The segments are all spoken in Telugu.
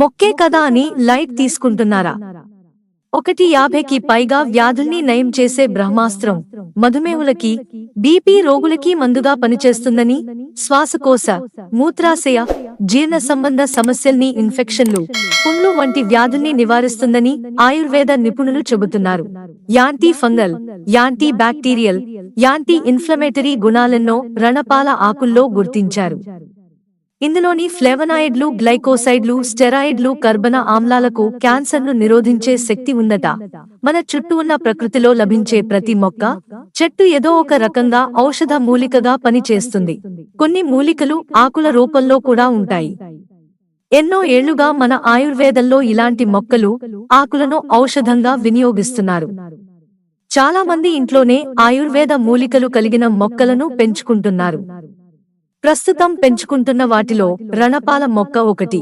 మొక్కే కదా అని లైట్ తీసుకుంటున్నారా? ఒకటి యాభైకి పైగా వ్యాధుల్ని నయం చేసే బ్రహ్మాస్త్రం మధుమేహులకి బీపీ రోగులకి మందుగా పనిచేస్తుందని శ్వాసకోశ మూత్రాశయ జీర్ణ సంబంధ సమస్యల్ని ఇన్ఫెక్షన్లు పుండ్లు వంటి వ్యాధుల్ని నివారిస్తుందని ఆయుర్వేద నిపుణులు చెబుతున్నారు. Anti fungal anti bacterial anti inflammatory గుణాలెన్నో రణపాల ఆకుల్లో గుర్తించారు. ఇందులోని ఫ్లేవనాయిడ్లు గ్లైకోసైడ్లు స్టెరాయిడ్లు కర్బన ఆమ్లాలకు క్యాన్సర్ను నిరోధించే శక్తి ఉందట మన చుట్టూ ఉన్న ప్రకృతిలో లభించే ప్రతి మొక్క చెట్టు ఏదో ఒక రకంగా ఔషధ మూలికగా పనిచేస్తుంది. కొన్ని మూలికలు ఆకుల రూపంలో కూడా ఉంటాయి. ఎన్నో ఏళ్ళుగా మన ఆయుర్వేదంలో ఇలాంటి మొక్కలు ఆకులను ఔషధంగా వినియోగిస్తున్నారు. చాలా మంది ఇంట్లోనే ఆయుర్వేద మూలికలు కలిగిన మొక్కలను పెంచుకుంటున్నారు. ప్రస్తుతం పెంచుకుంటున్న వాటిలో రణపాల మొక్క ఒకటి.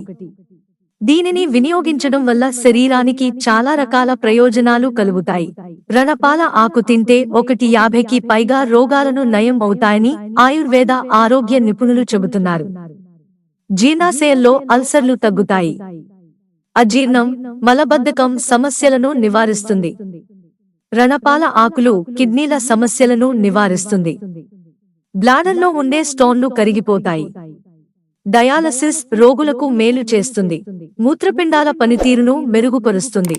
దీనిని వినియోగించడం వల్ల శరీరానికి చాలా రకాల ప్రయోజనాలు కలుగుతాయి. రణపాల ఆకు తింటే ఒకటి యాభైకి పైగా రోగాలను నయం అవుతాయని ఆయుర్వేద ఆరోగ్య నిపుణులు చెబుతున్నారు. జీర్ణాశయంలో అల్సర్లు తగ్గుతాయి. అజీర్ణం మలబద్ధకం సమస్యలను నివారిస్తుంది. రణపాల ఆకులు కిడ్నీల సమస్యలను నివారిస్తుంది. బ్లాడర్లో ఉండే స్టోన్లు కరిగిపోతాయి. డయాలసిస్ రోగులకు మేలు చేస్తుంది. మూత్రపిండాల పనితీరును మెరుగుపరుస్తుంది.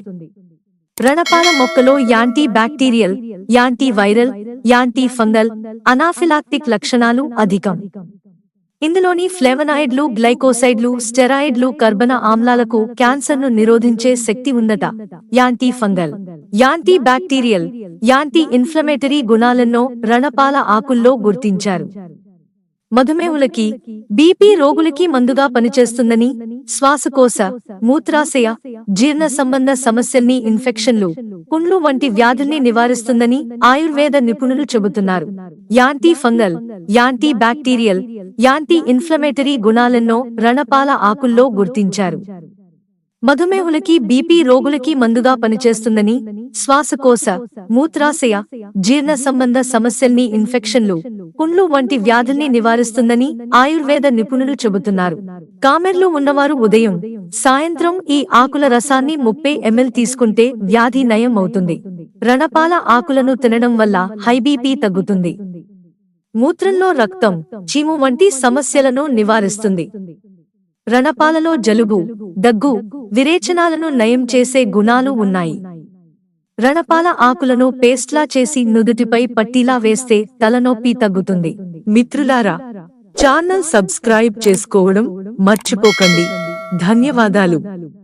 రణపాల మొక్కలో anti bacterial anti viral anti fungal anaphylactic లక్షణాలు అధికం. ఇందులోని ఫ్లెవనాయిడ్లు గ్లైకోసైడ్లు స్టెరాయిడ్లు కర్బన ఆమ్లాలకు క్యాన్సర్ను నిరోధించే శక్తి ఉందట anti fungal. Anti bacterial. Anti inflammatory గుణాలెన్నో రణపాల ఆకుల్లో గుర్తించారు. మధుమేహులకి బీపీ రోగులకి మందుగా పనిచేస్తుందని శ్వాసకోశ మూత్రాశయ జీర్ణ సంబంధ సమస్యల్ని ఇన్ఫెక్షన్లు పుండ్లు వంటి వ్యాధుల్ని నివారిస్తుందని ఆయుర్వేద నిపుణులు చెబుతున్నారు. Anti fungal anti bacterial anti inflammatory గుణాలెన్నో రణపాల ఆకుల్లో గుర్తించారు. మధుమేహులకి బీపీ రోగులకి మందుగా పనిచేస్తుందని శ్వాసకోశ మూత్రాశయ జీర్ణ సంబంధ సమస్యల్ని ఇన్ఫెక్షన్లు పుండ్లు వంటి వ్యాధుల్ని నివారిస్తుందని ఆయుర్వేద నిపుణులు చెబుతున్నారు. కామెర్లు ఉన్నవారు ఉదయం సాయంత్రం ఈ ఆకుల రసాన్ని ముప్పై ఎంఎల్ తీసుకుంటే వ్యాధి నయం అవుతుంది. రణపాల ఆకులను తినడం వల్ల హైబీపీ తగ్గుతుంది. మూత్రంలో రక్తం చీము వంటి సమస్యలను నివారిస్తుంది. రణపాలలో జలుబు దగ్గు విరేచనాలను నయం చేసే గుణాలు ఉన్నాయి. రణపాల ఆకులను పేస్ట్లా చేసి నుదుటిపై పట్టీలా వేస్తే తలనొప్పి తగ్గుతుంది. మిత్రులారా ఛానల్ సబ్స్క్రైబ్ చేసుకోవడం మర్చిపోకండి. ధన్యవాదాలు.